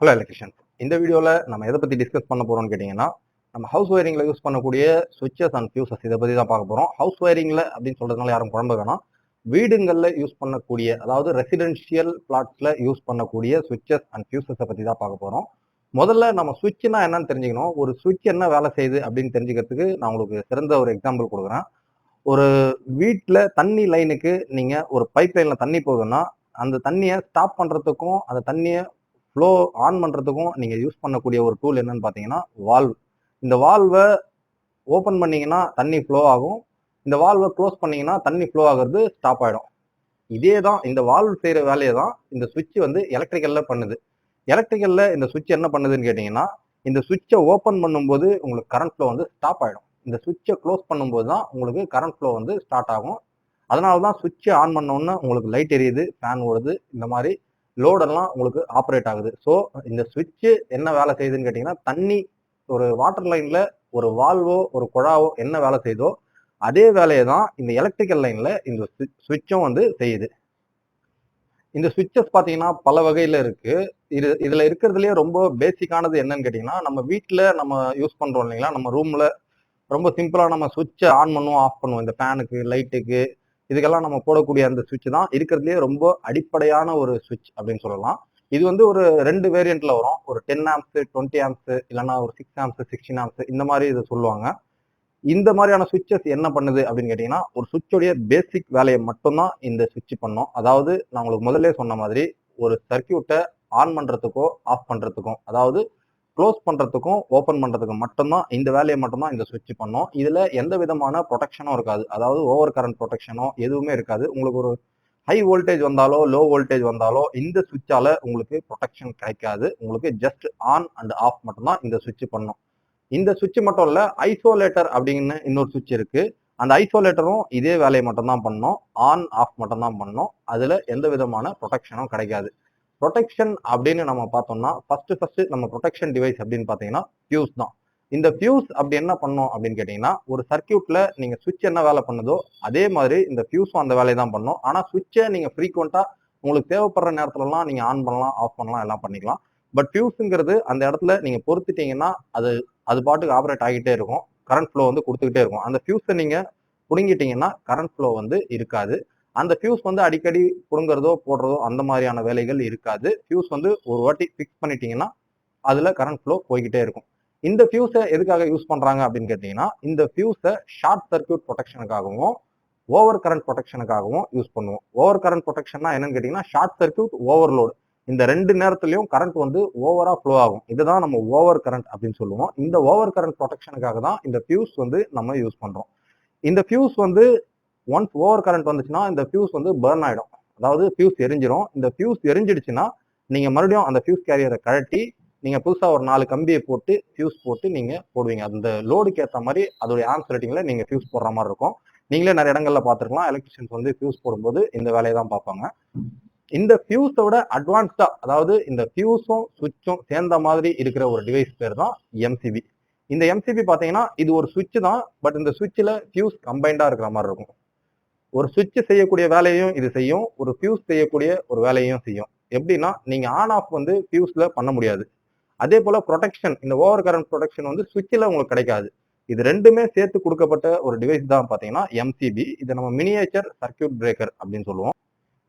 Hello electrician இந்த வீடியோவில் நம்ம எதை பற்றி டிஸ்கஸ் பண்ண போகிறோம்னு கேட்டிங்கன்னா நம்ம ஹவுஸ் ஒயரிங்கில் யூஸ் பண்ணக்கூடிய சுவிச்சஸ் அண்ட் ஃபியூசஸ் இதை பற்றி தான் பார்க்க போகிறோம் ஹவுஸ் ஒயரிங்கில் அப்படின்னு சொல்கிறதுனால யாரும் குழம்பு வேணாம். வீடுங்களில் யூஸ் பண்ணக்கூடிய அதாவது ரெசிடென்ஷியல் பிளாட்ஸில் யூஸ் பண்ணக்கூடிய சுவிச்சஸ் அண்ட் ஃபியூசஸை பற்றி தான் பார்க்க போகிறோம் முதல்ல நம்ம சுவிட்ச்னா என்னன்னு தெரிஞ்சுக்கணும். ஒரு சுவிட்ச் என்ன வேலை செய்யுது அப்படின்னு தெரிஞ்சுக்கிறதுக்கு நான் உங்களுக்கு சிறந்த ஒரு எக்ஸாம்பிள் கொடுக்குறேன். ஒரு வீட்டில் தண்ணி லைனுக்கு நீங்கள் ஒரு பைப் லைனில் தண்ணி போகுதுன்னா அந்த தண்ணியை ஸ்டாப் பண்ணுறதுக்கும் அந்த தண்ணியை ஃப்ளோ ஆன் பண்ணுறதுக்கும் நீங்கள் யூஸ் பண்ணக்கூடிய ஒரு டூல் என்னன்னு பார்த்தீங்கன்னா வால்வ் இந்த வால்வை ஓப்பன் பண்ணிங்கன்னா தண்ணி ஃப்ளோ ஆகும். இந்த வால்வை க்ளோஸ் பண்ணிங்கன்னா தண்ணி ஃப்ளோ ஆகுறது ஸ்டாப் ஆகிடும் இதே தான் இந்த வால்வ் செய்கிற வேலையை தான் இந்த சுவிட்ச் வந்து எலக்ட்ரிக்கலில் பண்ணுது. எலக்ட்ரிக்கலில் இந்த சுவிட்ச் என்ன பண்ணுதுன்னு கேட்டிங்கன்னா இந்த சுவிட்சை ஓப்பன் பண்ணும்போது உங்களுக்கு கரண்ட் ஃப்ளோ வந்து ஸ்டாப் ஆகிடும் இந்த சுவிட்சை க்ளோஸ் பண்ணும்போது தான் உங்களுக்கு கரண்ட் ஃப்ளோ வந்து ஸ்டார்ட் ஆகும். அதனால தான் சுவிட்சை ஆன் பண்ணோன்னே உங்களுக்கு லைட் எரியுது ஃபேன் ஓடுது இந்த மாதிரி லோடெல்லாம் உங்களுக்கு ஆப்ரேட் ஆகுது. ஸோ இந்த சுவிட்சு என்ன வேலை செய்யுதுன்னு கேட்டிங்கன்னா தண்ணி ஒரு வாட்டர் லைனில் ஒரு வால்வோ ஒரு குழாவோ என்ன வேலை செய்யுதோ அதே வேலையை தான் இந்த எலக்ட்ரிக்கல் லைனில் இந்த சுவிட்சும் வந்து செய்யுது. இந்த சுவிட்சஸ் பார்த்தீங்கன்னா பல வகையில் இருக்குது இது இதில் இருக்கிறதுலையே ரொம்ப பேசிக்கானது என்னன்னு கேட்டிங்கன்னா நம்ம வீட்டில் நம்ம யூஸ் பண்ணுறோம் இல்லைங்களா நம்ம ரூமில் ரொம்ப சிம்பிளாக நம்ம சுவிட்சை ஆன் பண்ணுவோம் ஆஃப் பண்ணுவோம். இந்த ஃபேனுக்கு லைட்டுக்கு இதுக்கெல்லாம் நம்ம போடக்கூடிய அந்த சுவிட்ச் தான். இருக்கிறதுலே ரொம்ப அடிப்படையான ஒரு சுவிட்ச் அப்படின்னு சொல்லலாம். இது வந்து ஒரு ரெண்டு வேரியண்ட்ல வரும். ஒரு டென் ஆம்ஸ் டுவெண்ட்டி ஆம்ஸ் இல்லைன்னா ஒரு சிக்ஸ் ஆம்ஸ் சிக்ஸ்டீன் ஆம்ஸ் இந்த மாதிரி இதை சொல்லுவாங்க. இந்த மாதிரியான சுவிட்சஸ் என்ன பண்ணுது அப்படின்னு கேட்டிங்கன்னா ஒரு சுவிட்சோடைய பேசிக் வேலையை மட்டும்தான் இந்த சுவிட்ச் பண்ணும். அதாவது நான் உங்களுக்கு முதல்ல சொன்ன மாதிரி ஒரு சர்க்கியூட்டை ஆன் பண்ணுறதுக்கோ ஆஃப் பண்ணுறதுக்கும் அதாவது க்ளோஸ் பண்ணுறதுக்கும் ஓப்பன் பண்ணுறதுக்கும் மட்டும்தான் இந்த வேலையை மட்டும்தான் இந்த சுவிட்ச் பண்ணும். இதில் எந்த விதமான ப்ரொடெக்ஷனும் இருக்காது. அதாவது ஓவர் கரண்ட் ப்ரொடெக்ஷனோ எதுவுமே இருக்காது. உங்களுக்கு ஒரு ஹை வோல்டேஜ் வந்தாலோ லோ வோல்டேஜ் வந்தாலோ இந்த சுவிட்சால உங்களுக்கு ப்ரொடெக்ஷன் கிடைக்காது. உங்களுக்கு ஜஸ்ட் ஆன் அண்ட் ஆஃப் மட்டும்தான் இந்த சுவிட்ச் பண்ணும். இந்த சுவிட்ச் மட்டும் இல்லை ஐசோலேட்டர் அப்படின்னு இன்னொரு சுவிட்ச் இருக்கு. அந்த ஐசோலேட்டரும் இதே வேலையை மட்டும்தான் பண்ணும். ஆன் ஆஃப் மட்டும்தான் பண்ணும். அதில் எந்த விதமான ப்ரொடெக்ஷனும் கிடைக்காது. ப்ரொடெக்ஷன் அப்படின்னு நம்ம பார்த்தோம்னா ஃபர்ஸ்ட் ஃபர்ஸ்ட் நம்ம ப்ரொடெக்ஷன் டிவைஸ் அப்படின்னு பார்த்தீங்கன்னா ஃபியூஸ் தான். இந்த ஃபியூஸ் அப்படி என்ன பண்ணோம் அப்படின்னு கேட்டீங்கன்னா ஒரு சர்க்கியூட்ல நீங்க சுவிட்ச் என்ன வேலை பண்ணுதோ அதே மாதிரி இந்த ஃபியூஸும் அந்த வேலையை தான் பண்ணும். ஆனா சுவிட்சை நீங்க ஃப்ரீக்வெண்டா உங்களுக்கு தேவைப்படுற நேரத்துலலாம் நீங்க ஆன் பண்ணலாம் ஆஃப் பண்ணலாம் எல்லாம் பண்ணிக்கலாம். பட் ஃபியூஸுங்கிறது அந்த இடத்துல நீங்க பொறுத்துட்டீங்கன்னா அது அது பாட்டுக்கு ஆப்ரேட் ஆகிட்டே இருக்கும். கரண்ட் ஃப்ளோ வந்து கொடுத்துக்கிட்டே இருக்கும். அந்த ஃபியூஸை நீங்க புடுங்கிட்டீங்கன்னா கரண்ட் ஃப்ளோ வந்து இருக்காது. அந்த ஃபியூஸ் வந்து அடிக்கடி புடுங்குறதோ போடுறதோ அந்த மாதிரியான வேலைகள் இருக்காது. ஃபியூஸ் வந்து ஒரு வாட்டி ஃபிக்ஸ் பண்ணிட்டீங்கன்னா அதுல கரண்ட் ஃப்ளோ போய்கிட்டே இருக்கும். இந்த ஃபியூஸை எதுக்காக யூஸ் பண்றாங்க அப்படின்னு கேட்டிங்கன்னா இந்த ஃபியூஸை ஷார்ட் சர்க்கியூட் ப்ரொடெக்ஷனுக்காகவும் ஓவர் கரண்ட் ப்ரொடெக்ஷனுக்காகவும் யூஸ் பண்ணுவோம். ஓவர் கரண்ட் ப்ரொடெக்ஷன்னா என்னன்னு கேட்டிங்கன்னா ஷார்ட் சர்க்கியூட் ஓவர்லோடு இந்த ரெண்டு நேரத்துலையும் கரண்ட் வந்து ஓவரா ஃப்ளோ ஆகும். இதுதான் நம்ம ஓவர் கரண்ட் அப்படின்னு சொல்லுவோம். இந்த ஓவர் கரண்ட் ப்ரொடெக்ஷனுக்காக தான் இந்த ஃபியூஸ் வந்து நம்ம யூஸ் பண்றோம். இந்த ஃபியூஸ் வந்து ஒன்ஸ் ஓவர் கரண்ட் வந்துச்சுன்னா இந்த ஃபியூஸ் வந்து பர்ன் ஆகிடும் அதாவது ஃபியூஸ் எரிஞ்சிடும் இந்த ஃபியூஸ் எரிஞ்சிடுச்சுன்னா நீங்கள் மறுபடியும் அந்த ஃபியூஸ் கேரியரை கழட்டி நீங்கள் புதுசாக ஒரு நாலு கம்பியை போட்டு ஃபியூஸ் போட்டு நீங்கள் போடுவீங்க. அந்த லோடுக்கு ஏற்ற மாதிரி அதோடைய ஆம்ஸ் ரேட்டிங்ல நீங்கள் ஃபியூஸ் போடுற மாதிரி இருக்கும். நீங்களே நிறைய இடங்களில் பார்த்துருக்கலாம். எலக்ட்ரிஷியன்ஸ் வந்து ஃபியூஸ் போடும்போது இந்த வேலையை தான் பார்ப்பாங்க. இந்த ஃபியூஸோட அட்வான்ஸ்டாக அதாவது இந்த ஃபியூஸும் சுவிட்சும் சேர்ந்த மாதிரி இருக்கிற ஒரு டிவைஸ் பேர் தான் எம்சிபி இந்த எம்சிபி பார்த்தீங்கன்னா இது ஒரு சுவிட்ச் தான் பட் இந்த சுவிட்சில் ஃபியூஸ் கம்பைண்டாக இருக்கிற மாதிரி இருக்கும். ஒரு சுவிட்ச் செய்யக்கூடிய வேலையும் இது செய்யும் ஒரு ஃபியூஸ் செய்யக்கூடிய ஒரு வேலையும் செய்யும். எப்படின்னா நீங்கள் ஆன் ஆஃப் வந்து ஃபியூஸில் பண்ண முடியாது. அதே போல் ப்ரொடெக்ஷன் இந்த ஓவர் கரண்ட் ப்ரொடெக்ஷன் வந்து சுவிட்சில் உங்களுக்கு கிடைக்காது. இது ரெண்டுமே சேர்த்து கொடுக்கப்பட்ட ஒரு டிவைஸ் தான் பார்த்தீங்கன்னா எம்சிபி இதை நம்ம மினியேச்சர் சர்க்கியூட் பிரேக்கர் அப்படின்னு சொல்லுவோம்.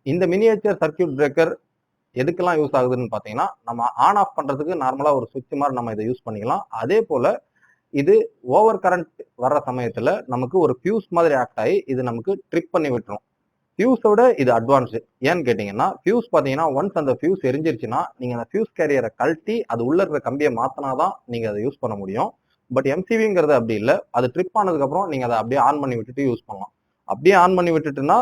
இந்த மினியேச்சர் சர்க்கியூட் பிரேக்கர் எதுக்கெல்லாம் யூஸ் ஆகுதுன்னு பார்த்தீங்கன்னா நம்ம ஆன் ஆஃப் பண்ணுறதுக்கு நார்மலாக ஒரு சுவிட்ச் மாதிரி நம்ம இதை யூஸ் பண்ணிக்கலாம். அதே போல் இது ஓவர் கரண்ட் வர்ற சமயத்துல நமக்கு ஒரு ஃபியூஸ் மாதிரி ஆக்ட் ஆகி இது நமக்கு ட்ரிப் பண்ணி விட்டுரும். ஃபியூஸோட இது அட்வான்ஸு ஏன்னு கேட்டீங்கன்னா ஃபியூஸ் பார்த்தீங்கன்னா ஒன்ஸ் அந்த ஃபியூஸ் எரிஞ்சிருச்சுன்னா நீங்கள் அந்த ஃபியூஸ் கேரியரை கழட்டி அது உள்ள இருக்கிற கம்பியை மாத்தினாதான் நீங்கள் அதை யூஸ் பண்ண முடியும். பட் எம்சிவிங்கிறது அப்படி இல்லை. அது ட்ரிப் ஆனதுக்கப்புறம் நீங்கள் அதை அப்படியே ஆன் பண்ணி விட்டுட்டு யூஸ் பண்ணலாம். அப்படியே ஆன் பண்ணி விட்டுட்டுன்னா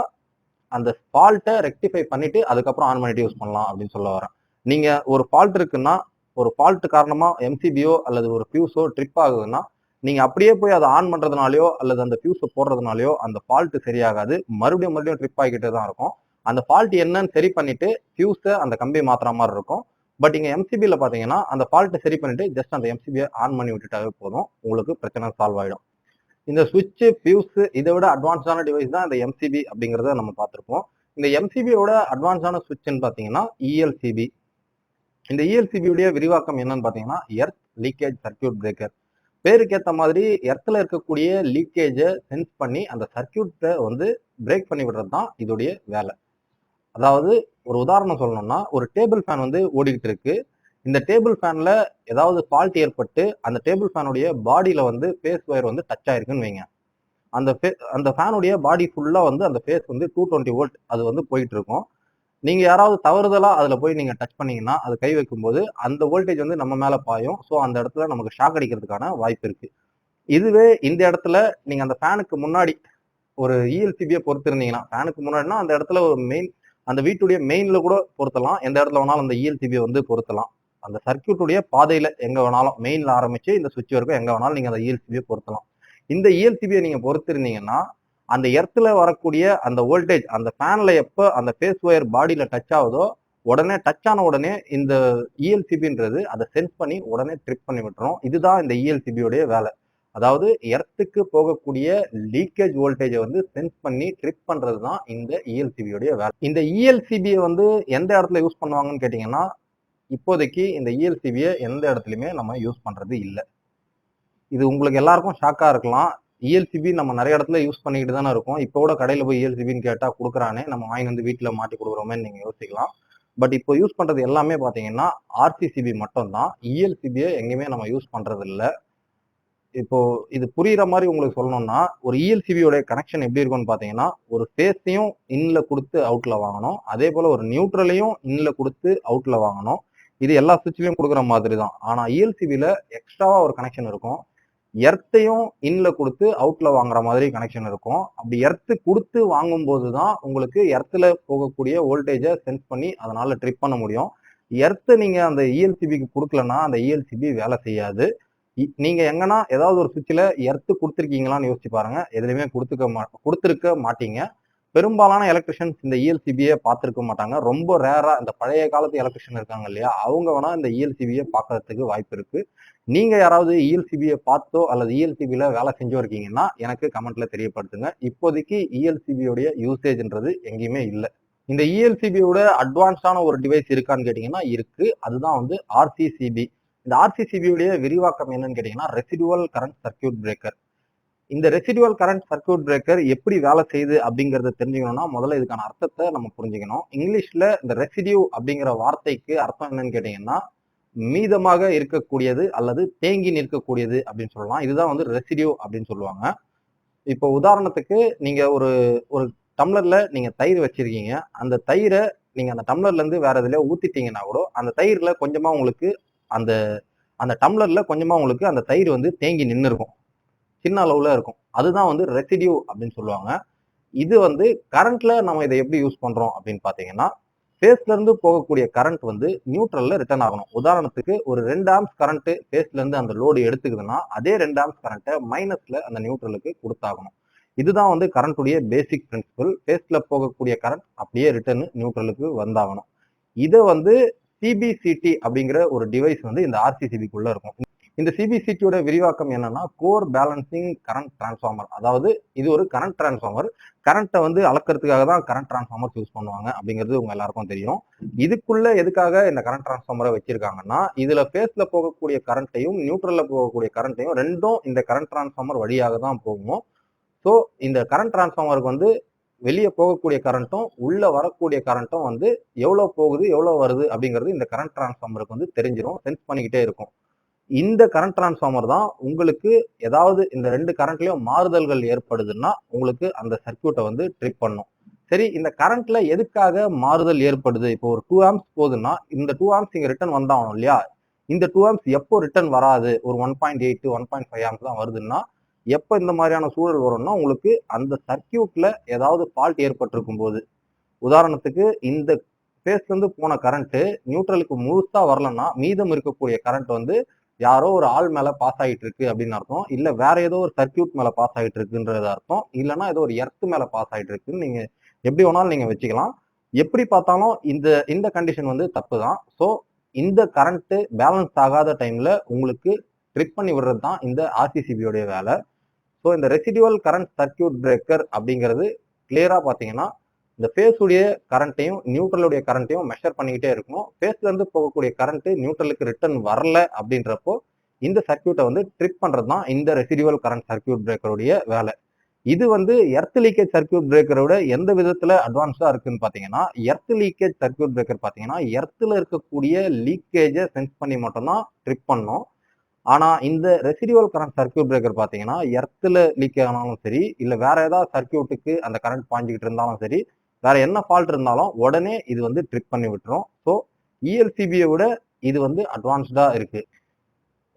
அந்த ஃபால்ட்டை ரெக்டிஃபை பண்ணிட்டு அதுக்கப்புறம் ஆன் பண்ணிட்டு யூஸ் பண்ணலாம் அப்படின்னு சொல்ல வரேன். நீங்கள் ஒரு ஃபால்ட் இருக்குன்னா ஒரு ஃபால்ட் காரணமாக எம்சிபியோ அல்லது ஒரு ஃபியூஸோ ட்ரிப் ஆகுதுன்னா நீங்க அப்படியே போய் அதை ஆன் பண்ணுறதுனாலையோ அல்லது அந்த ஃபியூஸை போடுறதுனாலயோ அந்த ஃபால்ட் சரியாகாது. மறுபடியும் மறுபடியும் ட்ரிப் ஆகிக்கிட்டு தான் இருக்கும். அந்த ஃபால்ட் என்னன்னு சரி பண்ணிட்டு ஃபியூஸை அந்த கம்பி மாற்றுற மாதிரி இருக்கும். பட் இங்கே எம்சிபியில் பார்த்தீங்கன்னா அந்த ஃபால்ட்டை சரி பண்ணிட்டு ஜஸ்ட் அந்த எம்சிபியை ஆன் பண்ணி விட்டுட்டாவே போதும். உங்களுக்கு பிரச்சனை சால்வ் ஆகிடும் இந்த சுவிட்சு ஃபியூஸு இதை விட அட்வான்ஸான டிவைஸ் தான் இந்த எம்சிபி அப்படிங்கிறத நம்ம பார்த்துருப்போம். இந்த எம்சிபியோட அட்வான்ஸான சுவிட்ச்னு பார்த்தீங்கன்னா இஎல்சிபி இந்த இஎல்சிபியுடைய விரிவாக்கம் என்னன்னு பார்த்தீங்கன்னா எர்த் லீக்கேஜ் சர்க்கியூட் பிரேக்கர் பேருக்கு ஏற்ற மாதிரி எர்த்தில் இருக்கக்கூடிய லீக்கேஜை சென்ஸ் பண்ணி அந்த சர்க்கியூட்டை வந்து பிரேக் பண்ணி விடுறது தான் இதோடைய வேலை. அதாவது ஒரு உதாரணம் சொல்லணும்னா ஒரு டேபிள் ஃபேன் வந்து ஓடிக்கிட்டு இருக்கு. இந்த டேபிள் ஃபேனில் ஏதாவது ஃபால்ட் ஏற்பட்டு அந்த டேபிள் ஃபேனுடைய பாடியில் வந்து ஃபேஸ் ஒயர் வந்து டச் ஆயிருக்குன்னு வைங்க. அந்த ஃபே அந்த ஃபேனுடைய பாடி ஃபுல்லாக வந்து அந்த ஃபேஸ் வந்து டூ டுவெண்ட்டி வோல்ட் அது வந்து போயிட்டு இருக்கும். நீங்க யாராவது தவறுதலா அதுல போய் நீங்க டச் பண்ணீங்கன்னா அது கை வைக்கும்போது அந்த வோல்டேஜ் வந்து நம்ம மேல பாயும். ஸோ அந்த இடத்துல நமக்கு ஷாக் அடிக்கிறதுக்கான வாய்ப்பு இருக்கு. இதுவே இந்த இடத்துல நீங்க அந்த ஃபேனுக்கு முன்னாடி ஒரு இஎல்சிபியை பொறுத்திருந்தீங்கன்னா ஃபேனுக்கு முன்னாடினா அந்த இடத்துல ஒரு மெயின் அந்த வீட்டுடைய மெயின்ல கூட பொருத்தலாம். எந்த இடத்துல வேணாலும் அந்த இஎல்சிபியை வந்து பொருத்தலாம். அந்த சர்க்கியூட்டுடைய பாதையில எங்க வேணாலும் மெயின்ல ஆரம்பிச்சு இந்த சுவிட்ச் வரைக்கும் எங்க வேணாலும் நீங்க அந்த இஎல்சிபியை பொருத்தலாம். இந்த இஎல்சிபியை நீங்க பொறுத்திருந்தீங்கன்னா அந்த எர்த்தில் வரக்கூடிய அந்த வோல்டேஜ் அந்த ஃபேனில் எப்போ அந்த ஃபேஸ் ஒயர் பாடியில் டச் ஆகுதோ உடனே டச் ஆன உடனே இந்த இஎல்சிபின்றது அதை சென்ஸ் பண்ணி உடனே ட்ரிக் பண்ணி விட்டுரும். இதுதான் இந்த இஎல்சிபியோடைய வேலை. அதாவது எர்த்துக்கு போகக்கூடிய லீக்கேஜ் வோல்டேஜை வந்து சென்ஸ் பண்ணி ட்ரிக் பண்ணுறது தான் இந்த இஎல்சிபியோடைய வேலை. இந்த இஎல்சிபியை வந்து எந்த இடத்துல யூஸ் பண்ணுவாங்கன்னு கேட்டிங்கன்னா இப்போதைக்கு இந்த இஎல்சிபியை எந்த இடத்துலையுமே நம்ம யூஸ் பண்ணுறது இல்லை. இது உங்களுக்கு எல்லாருக்கும் ஷாக்காக இருக்கலாம். இஎல்சிபி நம்ம நிறைய இடத்துல யூஸ் பண்ணிக்கிட்டு தானே இருக்கோம். இப்போ கூட கடையில் போய் இஎல்சிபின்னு கேட்டால் கொடுக்குறானே. நம்ம வாங்கி வந்து வீட்டில் மாட்டி கொடுக்குறோமே நீங்கள் யோசிக்கலாம். பட் இப்போ யூஸ் பண்ணுறது எல்லாமே பார்த்தீங்கன்னா ஆர்சிசிபி மட்டும் தான் இஎல்சிபியை எங்கேயுமே நம்ம யூஸ் பண்ணுறது இல்லை இப்போ இது புரியுற மாதிரி உங்களுக்கு சொல்லணும்னா ஒரு இஎல்சிபியோட கனெக்ஷன் எப்படி இருக்கும்னு பார்த்தீங்கன்னா ஒரு ஃபேஸையும் இன்ல கொடுத்து அவுட்ல வாங்கணும். அதே போல ஒரு நியூட்ரலையும் இன்ல கொடுத்து அவுட்ல வாங்கணும். இது எல்லா சுவிட்ச்லயும் கொடுக்குற மாதிரி தான் ஆனா இஎல்சிபியில் எக்ஸ்ட்ராவா ஒரு கனெக்ஷன் இருக்கும். எர்த்தையும் இன்ல கொடுத்து அவுட்ல வாங்குற மாதிரி கனெக்ஷன் இருக்கும். அப்படி எர்த்து கொடுத்து வாங்கும்போது தான் உங்களுக்கு எர்த்துல போகக்கூடிய வோல்டேஜை சென்ஸ் பண்ணி அதனால ட்ரிப் பண்ண முடியும். எர்த்து நீங்க அந்த இஎல்சிபிக்கு கொடுக்கலன்னா அந்த இஎல்சிபி வேலை செய்யாது. நீங்க எங்கன்னா ஏதாவது ஒரு சுவிட்சில் எர்த்து கொடுத்துருக்கீங்களான்னு யோசிச்சு பாருங்க. எதுலையுமே கொடுத்துக்க மா கொடுத்துருக்க மாட்டீங்க. பெரும்பாலான எலக்ட்ரிஷியன்ஸ் இந்த இஎல்சிபியை பார்த்துருக்க மாட்டாங்க. ரொம்ப ரேரா இந்த பழைய காலத்து எலக்ட்ரிஷியன் இருக்காங்க இல்லையா? அவங்க வேணா இந்த இஎல்சிபியை பார்க்கறதுக்கு வாய்ப்பு இருக்கு. நீங்க யாராவது இஎல்சிபியை பார்த்தோ அல்லது இஎல்சிபியில வேலை செஞ்சோ இருக்கீங்கன்னா எனக்கு கமெண்ட்ல தெரியப்படுத்துங்க. இப்போதைக்கு இஎல்சிபியோடைய யூசேஜ்ன்றது எங்கேயுமே இல்லை. இந்த இஎல்சிபியோட அட்வான்ஸ்டான ஒரு டிவைஸ் இருக்கான்னு கேட்டிங்கன்னா இருக்கு. அதுதான் வந்து ஆர்சிசிபி இந்த ஆர்சிசிபியுடைய விரிவாக்கம் என்னன்னு கேட்டிங்கன்னா ரெசிடுவல் கரண்ட் சர்க்கியூட் பிரேக்கர் இந்த ரெசிடுவல் கரண்ட் சர்க்கியூட் பிரேக்கர் எப்படி வேலை செய்யுது அப்படிங்கறத தெரிஞ்சுக்கணும்னா முதல்ல இதுக்கான அர்த்தத்தை நம்ம புரிஞ்சுக்கணும். இங்கிலீஷ்ல இந்த ரெசிடியூ அப்படிங்கிற வார்த்தைக்கு அர்த்தம் என்னன்னு கேட்டிங்கன்னா மீதமாக இருக்கக்கூடியது அல்லது தேங்கி நிற்கக்கூடியது அப்படின்னு சொல்லலாம். இதுதான் வந்து ரெசிடியூ அப்படின்னு சொல்லுவாங்க. இப்போ உதாரணத்துக்கு நீங்கள் ஒரு ஒரு டம்ளரில் நீங்கள் தயிர் வச்சிருக்கீங்க. அந்த தயிரை நீங்கள் அந்த டம்ளர்லேருந்து வேறு வேற ஊற்றிட்டீங்கன்னா கூட அந்த தயிரில் கொஞ்சமாக உங்களுக்கு அந்த அந்த டம்ளரில் கொஞ்சமாக உங்களுக்கு அந்த தயிர் வந்து தேங்கி நின்று இருக்கும் சின்ன அளவுல இருக்கும். அதுதான் வந்து ரெசிடியூ அப்படின்னு சொல்லுவாங்க. இது வந்து கரண்ட்ல நம்ம இதை எப்படி யூஸ் பண்றோம் அப்படின்னு பாத்தீங்கன்னா ஃபேஸ்ல இருந்து போகக்கூடிய கரண்ட் வந்து நியூட்ரல்ல ரிட்டர்ன் ஆகணும். உதாரணத்துக்கு ஒரு ரெண்டு ஆம்ஸ் கரண்ட் ஃபேஸ்ல இருந்து அந்த லோடு எடுத்துக்குதுன்னா அதே ரெண்டு ஆம்ஸ் கரண்ட்டை மைனஸ்ல அந்த நியூட்ரலுக்கு கொடுத்தாகணும். இதுதான் வந்து கரண்ட்டுடைய பேசிக் பிரின்சிபல் ஃபேஸ்ல போகக்கூடிய கரண்ட் அப்படியே ரிட்டர்ன் நியூட்ரலுக்கு வந்தாகணும். இதை வந்து சிபிசிடி அப்படிங்கிற ஒரு டிவைஸ் வந்து இந்த ஆர்சிசிபிக்குள்ள இருக்கும். இந்த சிபிசிடியோட விரிவாக்கம் என்னன்னா கோர் பேலன்சிங் கரண்ட் டிரான்ஸ்ஃபார்மர் அதாவது இது ஒரு கரண்ட் டிரான்ஸ்ஃபார்மர் கரண்ட்டை வந்து அளக்கிறதுக்காக தான் கரண்ட் டிரான்ஸ்ஃபார்மர் யூஸ் பண்ணுவாங்க அப்படிங்கிறது உங்க எல்லாருக்கும் தெரியும். இதுக்குள்ள எதுக்காக இந்த கரண்ட் டிரான்ஸ்ஃபார்மரை வச்சிருக்காங்கன்னா இதுல ஃபேஸ்ல போகக்கூடிய கரண்ட்டையும் நியூட்ரல்ல போகக்கூடிய கரண்ட்டையும் ரெண்டும் இந்த கரண்ட் டிரான்ஸ்ஃபார்மர் வழியாக தான் போகும். ஸோ இந்த கரண்ட் டிரான்ஸ்ஃபார்மருக்கு வந்து வெளியே போகக்கூடிய கரண்ட்டும் உள்ள வரக்கூடிய கரண்ட்டும் வந்து எவ்வளோ போகுது எவ்வளோ வருது அப்படிங்கிறது இந்த கரண்ட் டிரான்ஸ்ஃபார்மருக்கு வந்து தெரிஞ்சிடும் சென்ஸ் பண்ணிக்கிட்டே இருக்கும். இந்த கரண்ட் டிரான்ஸ்ஃபார்மர் தான் உங்களுக்கு ஏதாவது இந்த ரெண்டு கரண்ட்லயும் மாறுதல்கள் ஏற்படுதுன்னா உங்களுக்கு அந்த சர்க்கியூட்டை வந்து ட்ரிப் பண்ணும். சரி இந்த கரண்ட்ல எதுக்காக மாறுதல் ஏற்படுது? இப்போ ஒரு டூ ஆம்ஸ் போகுதுன்னா இந்த டூ ஆம்ஸ் இங்கே ரிட்டர்ன் வந்தாகணும் இல்லையா? இந்த டூ ஆம்ஸ் எப்போ ரிட்டர்ன் வராது? ஒரு one point eight one point five amps தான் வருதுன்னா எப்போ இந்த மாதிரியான சூழல் வரும்னா உங்களுக்கு அந்த சர்க்கியூட்ல ஏதாவது ஃபால்ட் ஏற்பட்டிருக்கும் போது உதாரணத்துக்கு இந்த ஃபேஸ்லேருந்து போன கரண்ட்டு நியூட்ரலுக்கு முழுசாக வரலன்னா மீதம் இருக்கக்கூடிய கரண்ட் வந்து யாரோ ஒரு ஆள் மேல பாஸ் ஆகிட்டு இருக்கு அப்படின்னு அர்த்தம். இல்ல வேற ஏதோ ஒரு சர்க்கியூட் மேல பாஸ் ஆகிட்டு இருக்குன்றது அர்த்தம். இல்லைன்னா ஏதோ ஒரு எர்த் மேல பாஸ் ஆகிட்டு இருக்குன்னு நீங்க எப்படி வேணாலும் நீங்க வச்சுக்கலாம். எப்படி பார்த்தாலும் இந்த இந்த கண்டிஷன் வந்து தப்பு தான் ஸோ இந்த கரண்ட் பேலன்ஸ் ஆகாத டைம்ல உங்களுக்கு ட்ரிப் பண்ணி விடுறது தான் இந்த ஆர்சிசிபியோடைய வேலை. ஸோ இந்த ரெசிடுவல் கரண்ட் சர்க்கியூட் பிரேக்கர் அப்படிங்கிறது கிளியரா பார்த்தீங்கன்னா இந்த ஃபேஸுடைய கரண்ட்டையும் நியூட்ரலுடைய கரண்ட்டையும் மெஷர் பண்ணிக்கிட்டே இருக்கும் ஃபேஸ்லேருந்து போகக்கூடிய கரண்ட்டு நியூட்ரலுக்கு ரிட்டர்ன் வரல அப்படின்றப்போ இந்த சர்க்கியூட்டை வந்து ட்ரிப் பண்ணுறது தான் இந்த ரெசிடிவல் கரண்ட் சர்க்கியூட் பிரேக்கருடைய வேலை. இது வந்து எர்த் லீக்கேஜ் சர்க்கியூட் பிரேக்கரோட எந்த விதத்தில் அட்வான்ஸாக இருக்குன்னு பார்த்தீங்கன்னா எர்த் லீக்கேஜ் சர்க்கியூட் பிரேக்கர் பார்த்தீங்கன்னா எர்த்தில் இருக்கக்கூடிய லீக்கேஜை சென்ஸ் பண்ணி மட்டும்தான் ட்ரிப் பண்ணும். ஆனால் இந்த ரெசிடியூவல் கரண்ட் சர்க்கியூட் பிரேக்கர் பார்த்தீங்கன்னா எர்த்தில் லீக் ஆனாலும் சரி இல்லை வேற ஏதாவது சர்க்கியூட்டுக்கு அந்த கரண்ட் பாஞ்சிக்கிட்டு இருந்தாலும் சரி வேற என்ன ஃபால்ட் இருந்தாலும் உடனே இது வந்து ட்ரிப் பண்ணி விட்டுரும். ஸோ இஎல்சிபியை விட இது வந்து அட்வான்ஸ்டாக இருக்கு.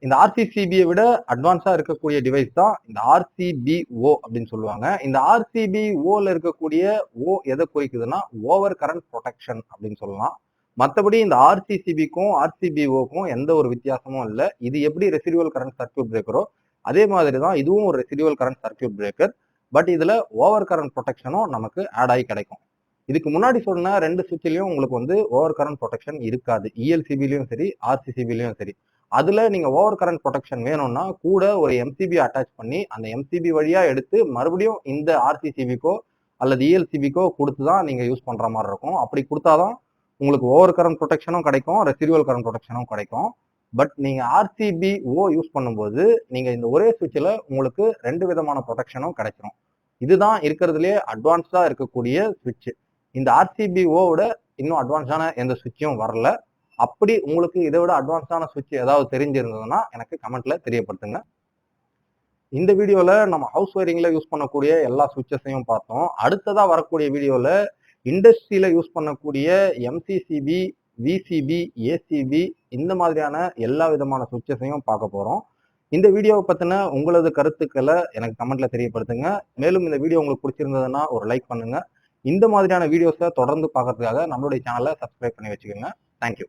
இந்த ஆர்சிசிபியை விட அட்வான்ஸாக இருக்கக்கூடிய டிவைஸ் தான் இந்த ஆர்சிபிஓ அப்படின்னு சொல்லுவாங்க. இந்த ஆர்சிபிஓல இருக்கக்கூடிய ஓ எதை குறிக்குதுன்னா ஓவர் கரண்ட் ப்ரொடெக்ஷன் அப்படின்னு சொல்லலாம். மற்றபடி இந்த ஆர்சிசிபிக்கும் ஆர்சிபிஓக்கும் எந்த ஒரு வித்தியாசமும் இல்லை. இது எப்படி ரெசிடுவல் கரண்ட் சர்க்கியூட் பிரேக்கரோ அதே மாதிரி தான் இதுவும் ஒரு residual current circuit breaker but இதில் ஓவர் கரண்ட் ப்ரொடெக்ஷனும் நமக்கு ஆட் ஆகி கிடைக்கும். இதுக்கு முன்னாடி சொன்ன ரெண்டு சுவிட்ச்லயும் உங்களுக்கு வந்து ஓவர் கரண்ட் ப்ரொடெக்ஷன் இருக்காது. இஎல்சிபிலையும் சரி ஆர்சிசிபிலையும் சரி. அதுல நீங்க ஓவர் கரண்ட் ப்ரொடெக்ஷன் வேணும்னா கூட ஒரு எம்சிபி அட்டாச் பண்ணி அந்த எம்சிபி வழியா எடுத்து மறுபடியும் இந்த ஆர்சிசிபிக்கோ அல்லது இஎல்சிபிக்கோ கொடுத்து தான் நீங்க யூஸ் பண்ற மாதிரி இருக்கும். அப்படி கொடுத்தாதான் உங்களுக்கு ஓவர் கரண்ட் ப்ரொடெக்ஷனும் கிடைக்கும் ரெசிடியூவல் கரண்ட் ப்ரொடெக்ஷனும் கிடைக்கும். பட் நீங்க ஆர்சிபி ஓ யூஸ் பண்ணும்போது நீங்க இந்த ஒரே சுவிட்சில் உங்களுக்கு ரெண்டு விதமான ப்ரொடெக்ஷனும் கிடைச்சிரும். இதுதான் இருக்கிறதுலே அட்வான்ஸ்டா இருக்கக்கூடிய சுவிட்ச். இந்த ஆர்சிபிஓட இன்னும் அட்வான்ஸான எந்த சுவிட்சும் வரல. அப்படி உங்களுக்கு இதை விட அட்வான்ஸான சுவிட்ச் ஏதாவது தெரிஞ்சிருந்ததுன்னா எனக்கு கமெண்ட்ல தெரியப்படுத்துங்க. இந்த வீடியோவில் நம்ம ஹவுஸ் ஒயரிங்கில் யூஸ் பண்ணக்கூடிய எல்லா சுவிட்சஸையும் பார்த்தோம். அடுத்ததாக வரக்கூடிய வீடியோவில் இண்டஸ்ட்ரியில் யூஸ் பண்ணக்கூடிய எம்சிசிபி விசிபி ஏசிபி இந்த மாதிரியான எல்லா விதமான சுவிட்சஸையும் பார்க்க போகிறோம் இந்த வீடியோவை பற்றின உங்களது கருத்துக்களை எனக்கு கமெண்ட்டில் தெரியப்படுத்துங்க. மேலும் இந்த வீடியோ உங்களுக்கு பிடிச்சிருந்ததுன்னா ஒரு லைக் பண்ணுங்கள் இந்த மாதிரியான வீடியோஸை தொடர்ந்து பார்க்கறதுக்காக நம்மளுடைய சேனலை சப்ஸ்கிரைப் பண்ணி வச்சுக்கோங்க. தேங்க்யூ